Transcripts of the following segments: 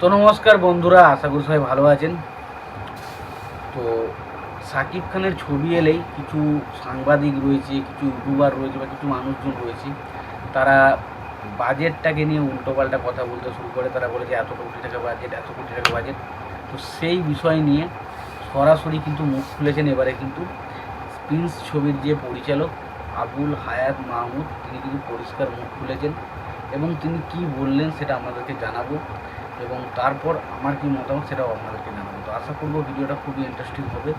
তো নমস্কার বন্ধুরা, আশা করি সবাই ভালো আছেন। তো সাকিব খানের ছবি এলেই কিছু সাংবাদিক রয়েছে, কিছু ইউটিউবার রয়েছে বা কিছু মানুষজন রয়েছে, তারা বাজেটটাকে নিয়ে উল্টোপাল্টা কথা বলতে শুরু করে। তারা বলে যে এত কোটি টাকা বাজেট, এত কোটি টাকা বাজেট। তো সেই বিষয় নিয়ে সরাসরি কিন্তু মুখ খুলেছেন এবারে কিন্তু প্রিন্স ছবির যে পরিচালক আবুল হায়াত মাহমুদ, তিনি কিন্তু পরিষ্কার মুখ খুলেছেন এবং তিনি কি বললেন সেটা আমাদেরকে জানাব। এবং তারপর আমার কি মতামত সেটাও আপনাদেরকে জানাব। তো আশা করব ভিডিওটা খুবই ইন্টারেস্টিং হবে।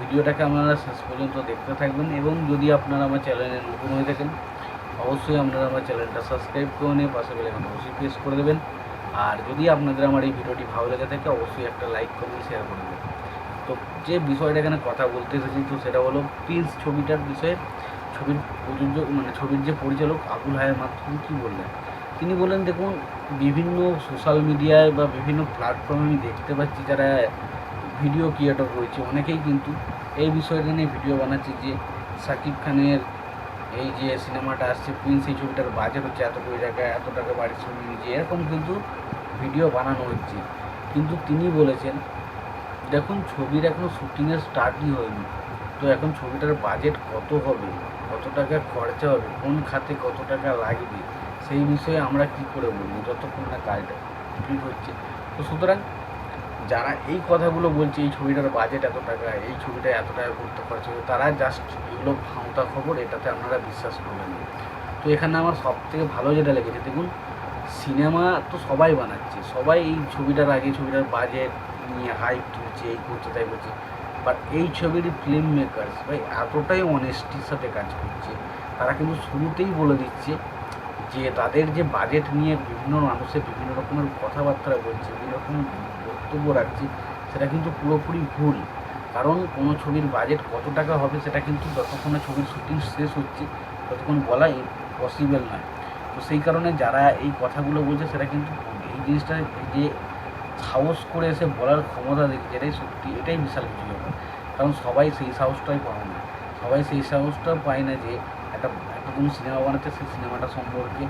ভিডিওটাকে আপনারা শেষ পর্যন্ত দেখতে থাকবেন এবং যদি আপনারা আমার চ্যানেলে নতুন হয়ে থাকেন, অবশ্যই আপনারা আমার চ্যানেলটা সাবস্ক্রাইব করে নিয়ে পাশে বেলাইকন অবশ্যই প্রেস করে দেবেন। আর যদি আপনাদের আমার এই ভিডিওটি ভালো লেগে থাকে, অবশ্যই একটা লাইক করবেন শেয়ার করে দেবেন। তো যে বিষয়টা এখানে কথা বলতে এসেছি, তো সেটা হলো প্রিন্স ছবিটার বিষয়ে, ছবির প্রযোজক মানে ছবির যে পরিচালক আবুল হায়ার মাধ্যমে কী বললেন? তিনি বললেন, দেখুন, বিভিন্ন সোশ্যাল মিডিয়ায় বা বিভিন্ন প্ল্যাটফর্মে আমি দেখতে পাচ্ছি যারা ভিডিও ক্রিয়েটর রয়েছে, অনেকেই কিন্তু এই বিষয়টা নিয়ে ভিডিও বানাচ্ছে যে সাকিব খানের এই যে সিনেমাটা আসছে প্রিন্স এই ছবিটার বাজেট হচ্ছে এত কোটি টাকা, এত টাকা বাড়ির ছবি নিয়েছে, এরকম কিন্তু ভিডিও বানানো হচ্ছে। কিন্তু তিনি বলেছেন, দেখুন, ছবির এখনও শুটিংয়ের স্টার্টই হয়নি। তো এখন ছবিটার বাজেট কত হবে? কত টাকা খরচা হবে? কোন খাতে কত টাকা লাগবে? সেই বিষয়ে আমরা কি করে বলব? যতক্ষণ না কাজটা কমপ্লিট হচ্ছে। তো সুতরাং যারা এই কথাগুলো বলছে, এই ছবিটার বাজেট এত টাকা, এই ছবিটা এত টাকা করতে হবে তারা জাস্ট এগুলো ভাঁওতা খবর, এটাতে আপনারা বিশ্বাস করবেন তো এখানে আমার সব থেকে ভালো যেটা লেগেছে, দেখুন, সিনেমা তো সবাই বানাচ্ছে, সবাই এই ছবিটার আগে ছবিটার বাজেট নিয়ে হাইপ তুলছে, এই করছে, তাই করছে। বাট এই ছবির ফিল্ম মেকার্স ভাই, এতটাই অনেস্টির সাথে কাজ করছে, তারা কিন্তু শুরুতেই বলে দিচ্ছে যে তাদের যে বাজেট নিয়ে বিভিন্ন মানুষের বিভিন্ন রকমের কথাবার্তা বলছে, বিভিন্ন রকম বক্তব্য রাখছে, সেটা কিন্তু পুরোপুরি ভুল। কারণ কোনো ছবির বাজেট কত টাকা হবে সেটা কিন্তু যতক্ষণে ছবির শুটিং শেষ হচ্ছে, ততক্ষণ বলা পসিবল নয়। তো সেই কারণে যারা এই কথাগুলো বলছে, সেটা কিন্তু এই জিনিসটা যে সাহস করে এসে বলার ক্ষমতা দেখছে, এটাই সত্যি, এটাই বিশাল কিছু কারণ সবাই সেই সাহসটাই পায় না। সবাই সেই সাহসটা পায় না যে একটা কোনো সিনেমা বানাচ্ছে, সেই সিনেমাটা সম্পর্কে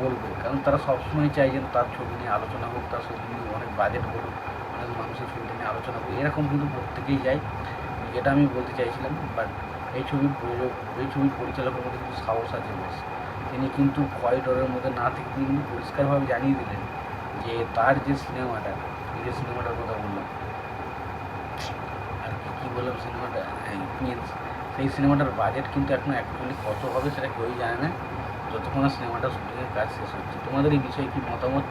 বলবে। কারণ তারা সবসময় চায় যেন তার ছবি নিয়ে আলোচনা হোক, তার ছবি নিয়ে অনেক বাজেট বলুক, অনেক মানুষের ছবিটা নিয়ে আলোচনা হোক। এরকম কিন্তু প্রত্যেকেই যায় যেটা আমি বলতে চাইছিলাম বাট এই ছবির প্রযোজক, এই ছবির পরিচালকের মধ্যে কিন্তু সাহস আছে বেশ। তিনি কিন্তু ভয় ডরের মধ্যে না থেকে তিনি কিন্তু পরিষ্কারভাবে জানিয়ে দিলেন যে তার যে সিনেমাটা, এই যে সিনেমাটার কথা বললাম। আর কি, কী বললাম সিনেমাটা? হ্যাঁ সেই সিনেমাটার বাজেট কিন্তু এখন অ্যাকচুয়ালি কত হবে সেটা কেউই জানে না। যতক্ষণ না সিনেমাটা শুটিংয়ের কাজ শেষ হচ্ছে। তোমাদের এই বিষয়ে কি মতামত?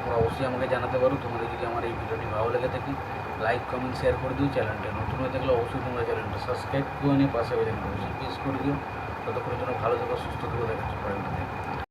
তোমরা অবশ্যই আমাকে জানাতে পারো। তোমাদের যদি আমার এই ভিডিওটি ভালো লেগে থাকে লাইক কমেন্ট শেয়ার করে দিও। চ্যানেলটা নতুন হয়ে থাকলে অবশ্যই তোমরা চ্যানেলটা সাবস্ক্রাইব করে নিয়ে পাশে বেজে অবশ্যই প্রেস করে দিও। ততক্ষণের জন্য ভালো থেকো, সুস্থ থেকো দেখাচ্ছি পরে।